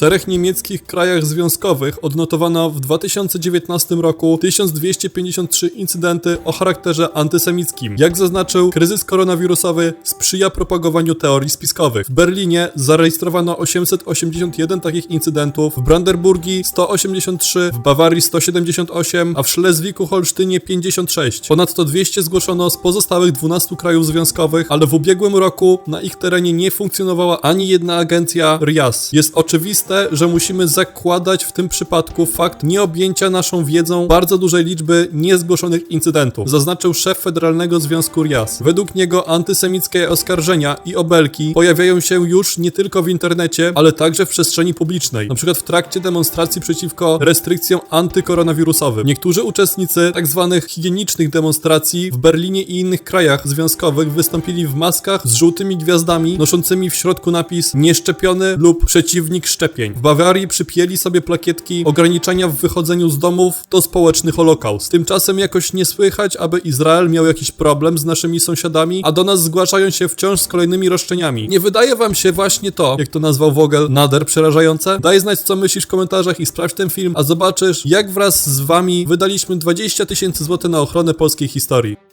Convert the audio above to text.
czterech niemieckich krajach związkowych odnotowano w 2019 roku 1253 incydenty o charakterze antysemickim. Jak zaznaczył, kryzys koronawirusowy sprzyja propagowaniu teorii spiskowych. W Berlinie zarejestrowano 881 takich incydentów, w Brandenburgii 183, w Bawarii 178, a w Szlezwiku-Holsztynie 56. Ponadto 200 zgłoszono z pozostałych 12 krajów związkowych, ale w ubiegłym roku na ich terenie nie funkcjonowała ani jedna agencja RIAS. Jest oczywiste, że musimy zakładać w tym przypadku fakt nieobjęcia naszą wiedzą bardzo dużej liczby niezgłoszonych incydentów, zaznaczył szef Federalnego Związku RIAS. Według niego antysemickie oskarżenia i obelgi pojawiają się już nie tylko w internecie, ale także w przestrzeni publicznej, na przykład w trakcie demonstracji przeciwko restrykcjom antykoronawirusowym. Niektórzy uczestnicy tzw. higienicznych demonstracji w Berlinie i innych krajach związkowych wystąpili w maskach z żółtymi gwiazdami, noszącymi w środku napis nieszczepiony lub przeciwnik szczepień. W Bawarii przypięli sobie plakietki ograniczenia w wychodzeniu z domów to społeczny holokaust. Tymczasem jakoś nie słychać, aby Izrael miał jakiś problem z naszymi sąsiadami, a do nas zgłaszają się wciąż z kolejnymi roszczeniami. Nie wydaje wam się właśnie to, jak to nazwał Vogel, nader przerażające? Daj znać, co myślisz w komentarzach i sprawdź ten film, a zobaczysz, jak wraz z wami wydaliśmy 20 tysięcy złotych na ochronę polskiej historii.